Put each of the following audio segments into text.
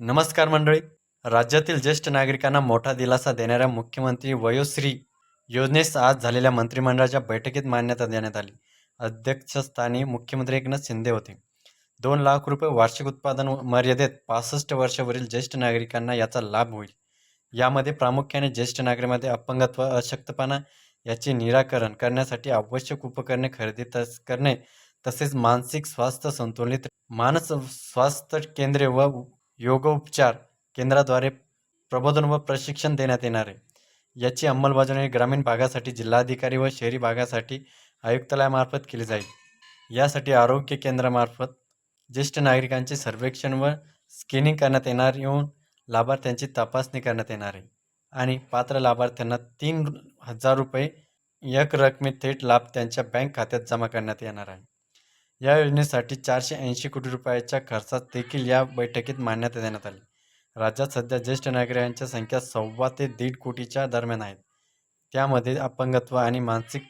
नमस्कार मंडळी. राज्यातील ज्येष्ठ नागरिकांना मोठा दिलासा देणाऱ्या मुख्यमंत्री वयोश्री योजनेस आज झालेल्या मंत्रिमंडळाच्या बैठकीत मान्यता देण्यात आली. अध्यक्षस्थानी मुख्यमंत्री एकनाथ शिंदे होते. दोन लाख रुपये वार्षिक उत्पादन मर्यादेत पासष्ट वर्षावरील ज्येष्ठ नागरिकांना याचा लाभ होईल. यामध्ये प्रामुख्याने ज्येष्ठ नागरिकांमध्ये अपंगत्व अशक्तपणा याचे निराकरण करण्यासाठी आवश्यक उपकरणे खरेदी तस करणे तसेच मानसिक स्वास्थ्य संतुलित मानस स्वास्थ्य केंद्रे व योगोपचार केंद्राद्वारे प्रबोधन व प्रशिक्षण देण्यात येणार आहे. याची अंमलबजावणी ग्रामीण भागासाठी जिल्हाधिकारी व शहरी भागासाठी आयुक्तालयामार्फत केली जाईल. यासाठी आरोग्य केंद्रामार्फत ज्येष्ठ नागरिकांचे सर्वेक्षण व स्क्रीनिंग करण्यात येणार येऊन लाभार्थ्यांची तपासणी करण्यात येणार आहे. आणि पात्र लाभार्थ्यांना तीन हजार रुपये एक रकमी थेट लाभ त्यांच्या बँक खात्यात जमा करण्यात येणार आहे. या योजनेसाठी चारशे ऐंशी कोटी रुपयाच्या खर्चात देखील या बैठकीत मान्यता देण्यात आली. राज्यात सध्या ज्येष्ठ नागरिकांच्या संख्या सव्वा ते दीड कोटीच्या दरम्यान आहेत. त्यामध्ये अपंगत्व आणि मानसिक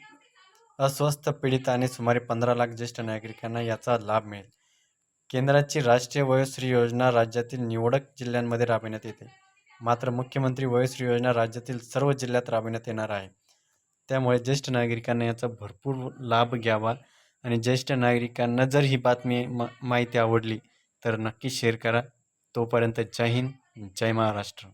अस्वस्थ पीडित आणि सुमारे पंधरा लाख ज्येष्ठ नागरिकांना याचा लाभ मिळेल. केंद्राची राष्ट्रीय वयोश्री योजना राज्यातील निवडक जिल्ह्यांमध्ये राबविण्यात येते. मात्र मुख्यमंत्री वयोश्री योजना राज्यातील सर्व जिल्ह्यात राबविण्यात येणार आहे. त्यामुळे ज्येष्ठ नागरिकांना याचा भरपूर लाभ घ्यावा आणि ज्येष्ठ नागरिकांना जर ही बातमी मा माहिती आवडली तर नक्की शेअर करा. तोपर्यंत जय हिंद जय महाराष्ट्र.